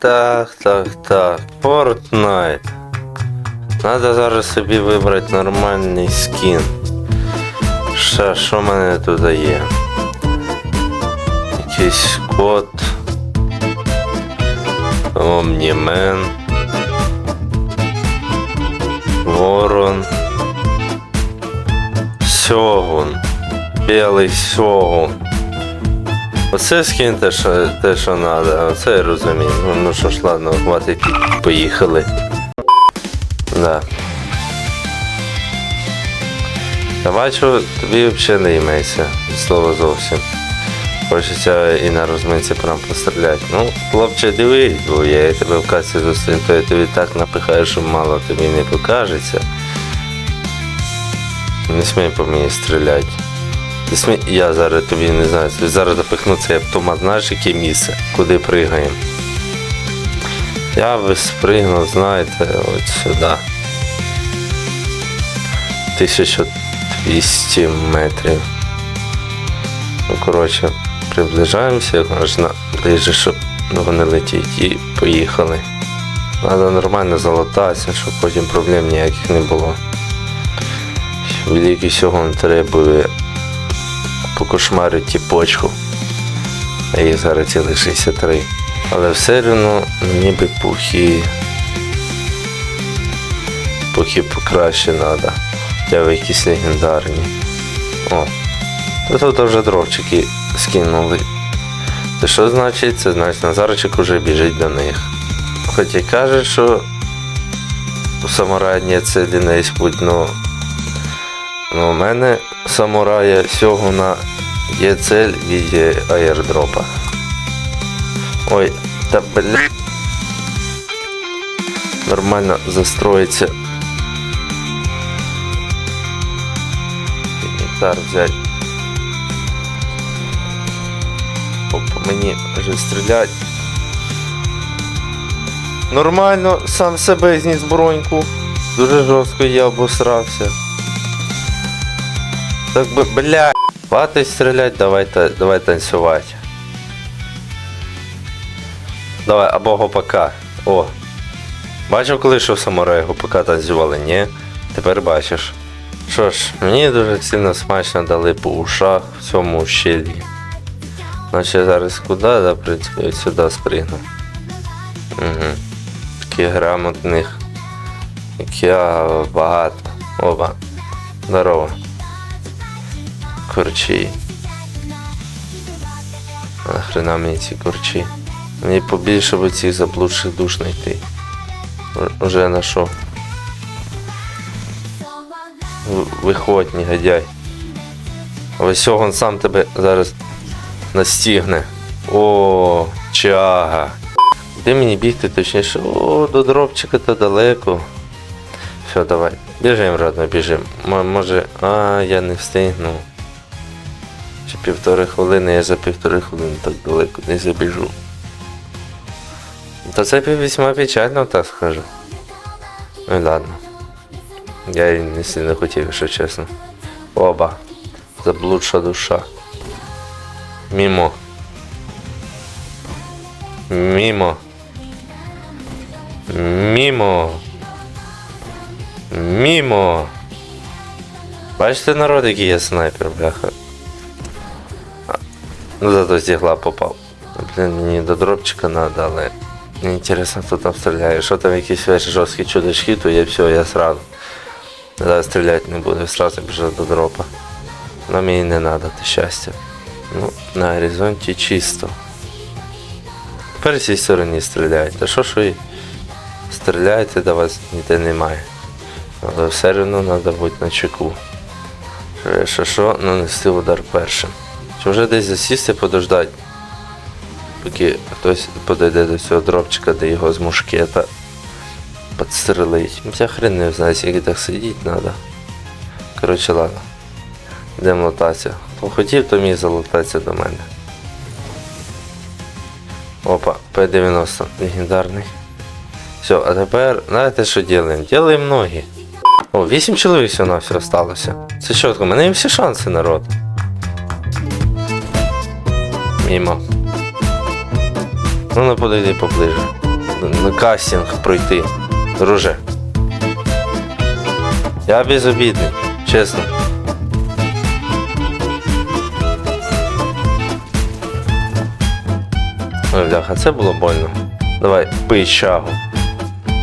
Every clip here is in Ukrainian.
так, так, так. Fortnite. Надо зараз собі вибрати нормальний скін. Ще, що в мене тут є? Якийсь кот. Омнімен. Ворон. Сьогун. Білий сьогун. Оце скін те, що, те, що треба, оце я розумію. Ну, ну що ж, ладно, хватить, поїхали. Да. Я бачу, тобі взагалі не ймеється, слово зовсім. Хочеться і на розминці прям постріляти. Ну, хлопче, дивись, бо я тебе в касі зустріну, то я тобі так напихаю, що мало тобі не покажеться. Не смій по мені стріляти. Я зараз тобі не знаю, зараз допихну цей автомат, знаєш, яке місце, куди пригаємо. Я би спригнув, знаєте, от сюди. 1200 метрів. Ну, коротше, приближаємося можна ближче, щоб вони летіть і поїхали. Треба нормально залататися, щоб потім проблем ніяких не було. Великий сьогодні требує покошмарити почку. Їх зараз цілих 63. Але все одно ніби пухи. Пухи покраще треба. Б якісь легендарні. О. Тут вже дровчики скинули. Це що значить? Це значить Назарчик уже біжить до них. Хоч і каже, що у самурая нет цілі не путь, но, но у мене самурая Сьогуна є цель в віді аєрдропа. Ой, та бля. Нормально застроїться. Гітар взять. Оп, мені вже стрілять. Нормально, сам себе зніс броньку. Дуже жорстко я обосрався. Так би, бля. Хватить стрілять, давайте, давай танцювати. Давай, або гопака. О. Бачив, коли що в самураї гопака танцювали? Ні. Тепер бачиш. Що ж, мені дуже сильно смачно дали по ушах в цьому ущелі. Значить зараз куди, да, принципі, сюди спригну. Угу. Таких грамотних, як я багато. Оба. Здорово. Корчі. Нахрена мені ці корчі. Мені побільше би цих заблудших душ знайти. Уже нашов. Виходь, негодяй. Ось он сам тебе зараз настигне. О, чага. Де мені бігти точніше? О, до дробчика то далеко. Все, давай. Біжимо, родно, біжимо. Може. А, я не встигну. Ще півтори хвилини, я за півтори хвилини так далеко не забіжу. Та це весьма печально, так скажу. Ну ладно. Я і не сильно хотів, якщо чесно. Оба. Заблудша душа. Мімо. Мімо. Мімо. Мімо. Бачите, народ, який я снайпер, бляха. Ну зато з дігла попав. Блін, мені до дропчика надо, але інтересно, хто там стріляє. Що там якісь весь жорсткі чудачки, то я все, я сразу. Зараз стріляти не буду, сразу біжу до дропа. Но мені не треба, те щастя. Ну, на горизонті чисто. Тепер з цієї сторони стріляють. Та що ж ви стріляєте, до вас ніде немає. Але все одно треба бути на чеку. Що Що що, нанести удар першим. Чи вже десь засісти, подождати, поки хтось подойде до цього дропчика, де його з мушкета підстрелить. Я хрен не знаю, скільки так сидіти треба. Коротше, ладно. Йдемо лутатися. Хто хотів, то міг залутатися до мене. Опа, П-90 легендарний. Все, а тепер, знаєте, що робимо? Ділаємо ноги. О, 8 чоловік всього на все осталося. Це чітко, мене всі шанси, народ. Мімо. Ну, не подойди поближе. на кастинг пройти. Друже. Я безобідний, чесно. Ой, бляха, це було больно. Давай, пий чагу.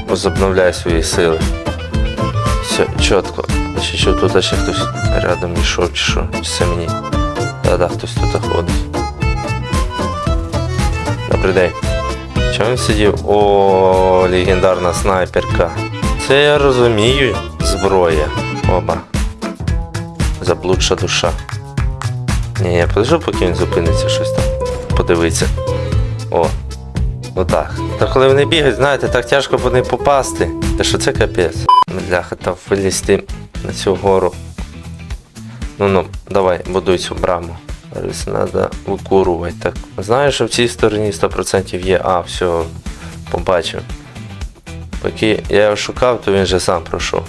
Возобновляй свої сили. Все, чітко. Ще що тут ще хтось рядом йшов чи що? Це мені? Да-да, хтось тут ходить. Добрий день. Чому він сидів? О, легендарна снайперка. Це я розумію. Зброя. Оба. Заблудша душа. Ні, я подожду, поки він зупиниться щось там. Подивиться. О. Отак. Та коли вони бігають, знаєте, так тяжко по них попасти. Та що це капець? Бляха, там вилізти на цю гору. Ну ну, давай, будуй цю браму. Зараз треба викурувати. Так. Знаєш, що в цій стороні 100% є. А, все, побачив. Поки я його шукав, то він же сам пройшов.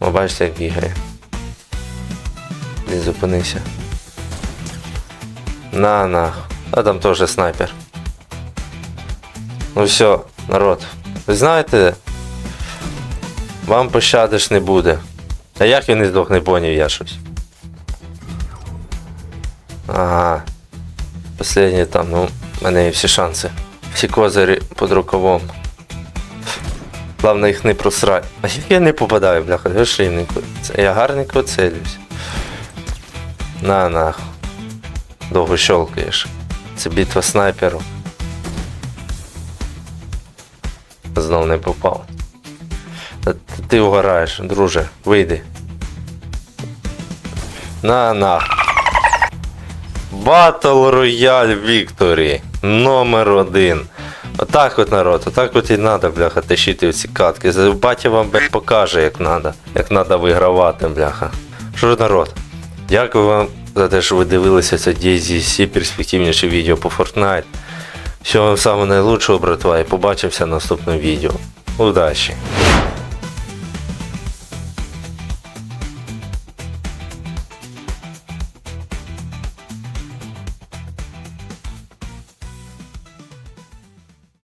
О, як бігає. Він зупинився. На на. А там теж снайпер. Ну все, народ. Ви знаєте, вам пощади ж не буде. А як він не здох, поняв я щось. Ага. Последнє там, ну, в мене є всі шанси. Всі козирі під рукавом. Главное їх не просрати. А я не попадаю, бляха. Це я гарненько целюсь. На нахуй. Довго щелкаєш. Це битва снайперів. Знов не попав. Ти вгораєш, друже, вийди. На на. Battle Royale Victory. Номер один. Отак от народ, отак от і треба, бляха, тащити оці катки. Батя вам блядь, покаже, як треба, як треба вигравати, бляха. Що ж народ? Дякую вам за те, що ви дивилися це DayZ, всі перспективніші відео по Fortnite. Всього вам самого найлучшого, братва, і побачимося в наступному відео. Удачі!